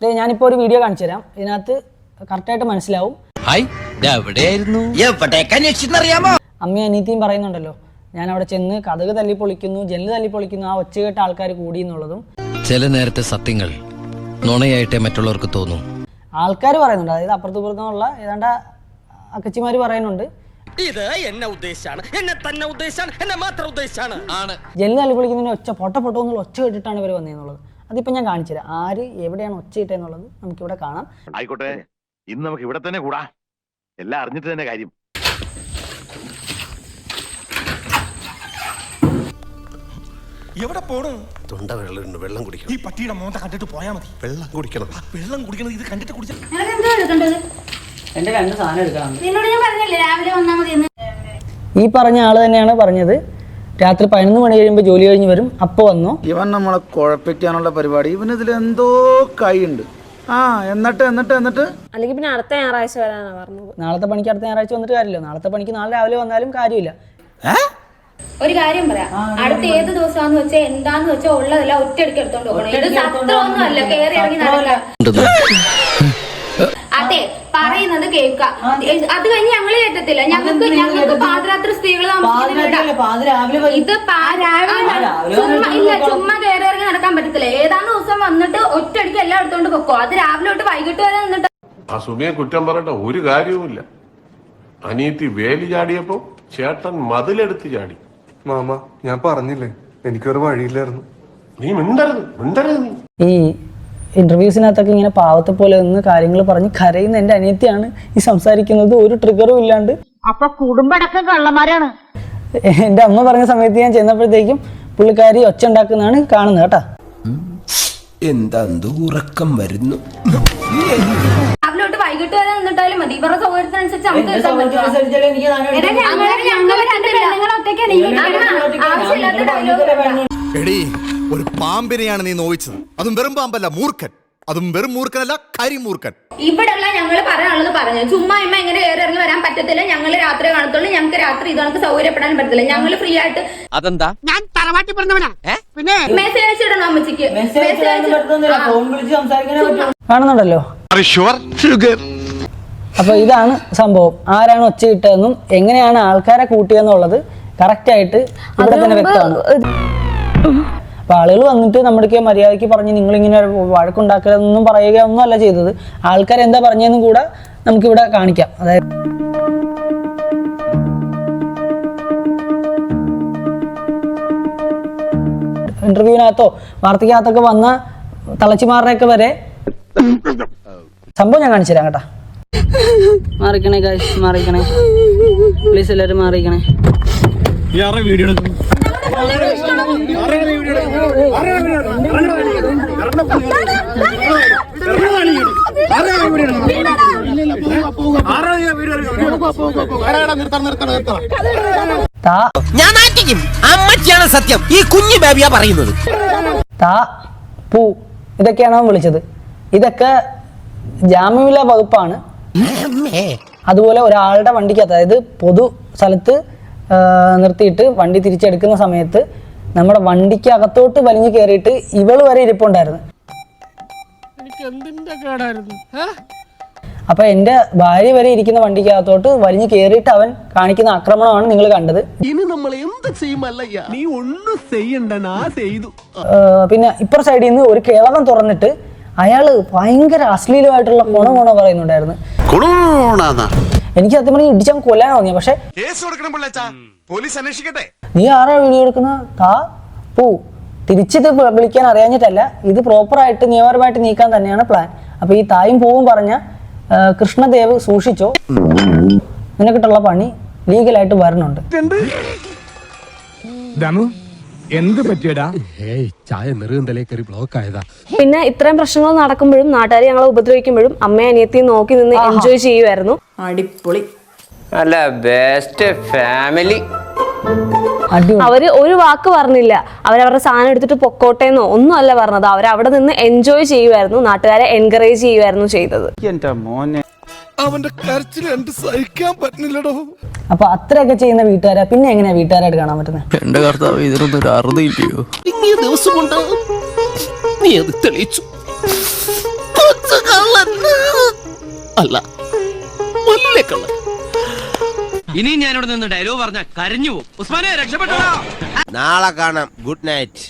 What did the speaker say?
ദേ, ഞാനിപ്പോ ഒരു വീഡിയോ കാണിച്ചു തരാം. ഇതിനകത്ത് കറക്റ്റായിട്ട് മനസ്സിലാവും. ഹായ് എവിടെയായിരുന്നു? എവിടേക്ക് അറിയാമോ? അമ്മയും അനീത്തിയും പറയുന്നുണ്ടല്ലോ ഞാൻ അവിടെ ചെന്ന് കഥക് തല്ലി പൊളിക്കുന്നു ജനൽ തല്ലി പൊളിക്കുന്നു ആ ഒച്ച കേട്ട ആൾക്കാർ കൂടി എന്നുള്ളതും. ചില നേരത്തെ സത്യങ്ങൾ നുണയായിട്ടേ മറ്റുള്ളവർക്ക് തോന്നും. ആൾക്കാർ പറയുന്നുണ്ട് അതായത് അപ്പുറത്ത് ഇപ്പുറത്തുള്ള ഏതാണ്ട് അക്കച്ചിമാർ പറയുന്നുണ്ട്. ഇത് എന്നെ ഉദ്ദേശാണ് എന്നെ തന്നെ ഉദ്ദേശാണ് എന്നെ മാത്രം ഉദ്ദേശാണ്. ആണ്. ജനൽ തല്ലി പൊളിക്കുന്നതിന് ഒച്ച പൊട്ട പൊട്ടോ എന്നുള്ള ഒച്ച കേട്ടിട്ടാണ് ഇവർ വന്നതെന്നുള്ളത് അതിപ്പോൾ ഞാൻ കാണിച്ചു തരാം ആര് എവിടെയാണ് ഒച്ച നമുക്ക് ഇവിടെ കാണാം. ആയിക്കോട്ടെ. ഇന്ന് നമുക്ക് ഇവിടെ തന്നെ കൂടാ. എല്ലാം അറിഞ്ഞിട്ട് തന്നെ കാര്യം. എവിടെ പോണു? തൊണ്ട വെള്ളമുണ്ട്. വെള്ളം കുടിക്കണം. ഈ പട്ടിയുടെ മോന്ത കണ്ടിട്ട് പോയാ മതി. വെള്ളം കുടിക്കണം. വെള്ളം കുടിക്കണം ഇത് കണ്ടിട്ട് കുടിച്ചാൽ എന്റെ രണ്ട് സാധനം എടുക്കാം നിന്നോട് ഞാൻ പറഞ്ഞില്ലേ രാവിലെ വന്നാൽ മതി ഈ പറഞ്ഞ ആൾ തന്നെയാണ് പറഞ്ഞത്. രാത്രി പതിനൊന്ന് മണി കഴിയുമ്പോൾ ജോലി കഴിഞ്ഞ് വരും. അപ്പോൾ വന്നു? ഇവൻ നമ്മളെ കുഴപ്പിക്കാനുള്ള പരിപാടി. ഇവൻ ഇതിൽ എന്തോ കൈയുണ്ട്. ആ എന്നിട്ട് എന്നിട്ട് എന്നിട്ട്? അല്ലെങ്കിൽ പിന്നെ അടുത്ത ഞായറാഴ്ച വരാനാണ് പറഞ്ഞത്. നാളത്തെ പണിക്ക് അടുത്ത ഞായറാഴ്ച വന്നിട്ട് കാര്യമില്ല. നാളത്തെ പണിക്ക് നാളെ രാവിലെ വന്നാലും കാര്യമില്ല. ഒരു കാര്യം പറയാം. അടുത്ത ഏത് ദിവസമാന്ന് വെച്ചാൽ എന്താന്ന് വെച്ചാൽ ഉള്ളതെല്ലാം ഒറ്റയടിക്ക് എടുത്തോണ്ട് പോകണം ഇത് സത്രമൊന്നും അല്ല. കേറി ഇറങ്ങി നടക്കില്ല അതെ. പറയുന്നത് കേൾക്കുക. അത് കഴിഞ്ഞ് ഞങ്ങൾ കേട്ടത്തില്ല ഞങ്ങൾക്ക് ഞങ്ങൾക്ക് പാതിരാത്രി സ്ത്രീകൾ ഇത് ഇല്ല ചുമ്മാ കയറി ഇറങ്ങി നടക്കാൻ പറ്റത്തില്ല. ഏതാണ്ട് ദിവസം വന്നിട്ട് ഒറ്റയടിക്ക് എല്ലാം എടുത്തോണ്ട് പൊക്കോ. അത് രാവിലെ തൊട്ട് വൈകിട്ട് വരെ നിന്നിട്ട് ആ സുമിയെ കുറ്റം പറയണ്ട ഒരു കാര്യവുമില്ല. അനിയത്തി വേലി ചാടിയപ്പോ ചേട്ടൻ മതിലെടുത്ത് ചാടി. മാമ ഞാൻ പറഞ്ഞില്ലേ എനിക്കൊരു വഴിയില്ലായിരുന്നു. നീ മിണ്ടരുത് മിണ്ടരുത് നീ. ഈ ഇന്റർവ്യൂസിനകത്തൊക്കെ ഇങ്ങനെ പാവത്തെ പോലെ നിന്ന് കാര്യങ്ങൾ പറഞ്ഞ് കരയുന്ന എന്റെ അനിയത്തിയാണ് ഈ സംസാരിക്കുന്നത്. ഒരു ട്രിഗറും ഇല്ലാണ്ട്. അപ്പൊ കുടുംബടക്കം കള്ളന്മാരാണ്. എന്റെ അമ്മ പറഞ്ഞ സമയത്ത് ഞാൻ ചെന്നപ്പോഴത്തേക്കും പുള്ളിക്കാരി ഒച്ച ഉണ്ടാക്കുന്നതാണ് കാണുന്നത് കേട്ടാ. എന്താ ഉറക്കം വരുന്നു? രാവിലെ തൊട്ട് വൈകിട്ട് വരെ നിന്നിട്ടാലും മതി. ഇവരുടെ സൗകര്യത്തിനനുസരിച്ച് നമുക്ക് എടുക്കാൻ ഞങ്ങൾ ഞങ്ങൾ രണ്ട് പെണ്ണുങ്ങൾ അമ്മ, ആവശ്യമില്ലാത്ത ഡയലോഗ് എടീ ഒരു പാമ്പിനെയാണ് നീ നോവിച്ചത്. അതും വെറും പാമ്പല്ല മൂർഖൻ. അതും വെറും മൂർഖനല്ല കരിമൂർഖൻ. ഇവിടെയുള്ള ഞങ്ങൾ പറയാനുള്ളത് പറഞ്ഞു. ചുമ്മാ ഇമ്മ ഇങ്ങനെ കയറി ഇറങ്ങി വരാൻ പറ്റത്തില്ല. ഞങ്ങൾ രാത്രി കാണത്തുള്ളൂ. ഞങ്ങൾക്ക് രാത്രി ഇത് കണക്ക് സൗകര്യപ്പെടാൻ പറ്റത്തില്ല. ഞങ്ങൾ ഫ്രീ ആയിട്ട് അതെന്താ? ഞാൻ തറവാട്ടി പറഞ്ഞവനാ പിന്നെ മെസ്സേജ് അയച്ചിടണം അമ്മച്ചിക്ക്? മെസ്സേജ് കാണുന്നുണ്ടല്ലോ? അപ്പൊ ഇതാണ് സംഭവം. ആരാണ് ഒച്ച ഇട്ടതെന്നും എങ്ങനെയാണ് ആൾക്കാരെ കൂട്ടിയെന്നുള്ളത് കറക്റ്റ് ആയിട്ട് ഇവിടെ തന്നെ വ്യക്തമാണ്. അപ്പൊ ആളുകൾ വന്നിട്ട് നമ്മുടെ മര്യാദയ്ക്ക് പറഞ്ഞ് നിങ്ങൾ ഇങ്ങനെ വഴക്കുണ്ടാക്കരുതെന്നും പറയുക ഒന്നും അല്ല ചെയ്തത്. ആൾക്കാർ എന്താ പറഞ്ഞതെന്നും കൂടെ നമുക്കിവിടെ കാണിക്കാം. അതായത് ഇന്റർവ്യൂവിനകത്തോ വാർത്തക്കകത്തൊക്കെ വന്ന തളച്ചിമാറിനൊക്കെ വരെ സംഭവം ഞാൻ കാണിച്ചു തരാം കേട്ടാ. മാറിക്കണേ ഗൈസ് മാറിക്കണേ. പ്ലീസ് എല്ലാവരും മാറിക്കണേ. താ ഞാൻ നാട്ടിക്കും അമ്മച്ചിയാണ് സത്യം. ഈ കുഞ്ഞു ബേബിയാ പറയുന്നത്. താ പൂ ഇതൊക്കെയാണ് അവൻ വിളിച്ചത്. ഇതൊക്കെ ജാമ്യമില്ലാ വകുപ്പാണ്. അതുപോലെ ഒരാളുടെ വണ്ടിക്ക് അതായത് പൊതു സ്ഥലത്ത് നിർത്തിയിട്ട് വണ്ടി തിരിച്ചെടുക്കുന്ന സമയത്ത് നമ്മുടെ വണ്ടിക്ക് അകത്തോട്ട് വലിഞ്ഞു കയറിയിട്ട് ഇവൾ വരെ ഇരിപ്പുണ്ടായിരുന്നു. അപ്പൊ എന്റെ ഭാര്യ വരെ ഇരിക്കുന്ന വണ്ടിക്കകത്തോട്ട് വലിഞ്ഞു കയറിയിട്ട് അവൻ കാണിക്കുന്ന ആക്രമണമാണ് നിങ്ങൾ കണ്ടത്. ഇനി നമ്മൾ എന്ത് നീ ഒന്നും ചെയ്യണ്ട ചെയ്തു. പിന്നെ ഇപ്പുറ സൈഡിൽ നിന്ന് ഒരു കേളകം തുറന്നിട്ട് അയാൾ ഭയങ്കര അശ്ലീലമായിട്ടുള്ള കൊണ കൊണ പറയുന്നുണ്ടായിരുന്നു. എനിക്ക് സത്യം പറഞ്ഞാൽ ഇടിച്ചാൽ കൊല്ലാൻ തോന്നിയ പക്ഷെ കേസ് കൊടുക്കണം പിള്ളേച്ചാ. പോലീസ് അന്വേഷിക്കട്ടെ. നീ ആരാ വീഡിയോ എടുക്കുന്ന താ പൂ. തിരിച്ചിത് വിളിക്കാൻ അറിയാഞ്ഞിട്ടല്ല ഇത് പ്രോപ്പറായിട്ട് നിയമപരമായിട്ട് നീക്കാൻ തന്നെയാണ് പ്ലാൻ അപ്പൊ ഈ തായും പോവും പറഞ്ഞ കൃഷ്ണദേവ് സൂക്ഷിച്ചോ. നിനക്കിട്ടുള്ള പണി ലീഗലായിട്ട് വരണുണ്ട്. എന്ത് പറ്റിയടാ? ഏയ് ചായ നെറുകന്തലേ കയറി ബ്ലോക്ക് ആയതാ. പിന്നെ ഇത്രയും പ്രശ്നങ്ങൾ നടക്കുമ്പോഴും നാട്ടുകാർ ഞങ്ങളെ ഉപദ്രവിക്കുമ്പോഴും അമ്മയെ അനിയത്തിയും നോക്കി നിന്ന് എൻജോയ് ചെയ്യുമായിരുന്നു അടിപൊളി. അല്ല ബെസ്റ്റ് ഫാമിലി അവർ ഒരു വാക്ക് പറഞ്ഞില്ല. അവരവരുടെ സാധനം എടുത്തിട്ട് പൊക്കോട്ടേന്നോ ഒന്നും അല്ല പറഞ്ഞത്. അവരവിടെ അവിടെ നിന്ന് എൻജോയ് ചെയ്യുമായിരുന്നു നാട്ടുകാരെ എൻകറേജ് ചെയ്യുമായിരുന്നു ചെയ്തത്. എന്റെ മോനെ. അവന്റെ കരച്ചിൽ എന്റെ സഹിക്കാൻ പറ്റുന്നില്ലടോ. അപ്പൊ അത്രയൊക്കെ ചെയ്യുന്ന വീട്ടുകാരെ? പിന്നെ എങ്ങനെയാ വീട്ടുകാരായിട്ട് കാണാൻ പറ്റുന്നത് എന്റെ കർത്താവ് ഇതിനൊന്നും ഒരു അറുതില്ലയോ ദിവസം കൊണ്ട് നീ അത് തെളിയിച്ചു. അല്ല കള്ളൻ. ഇനി ഞാനിവിടെ നിന്ന് ഡയലോഗ് പറഞ്ഞ കരഞ്ഞു പോകും. ഉസ്മാനെ രക്ഷപ്പെട്ടോ നാളെ കാണാം. Good night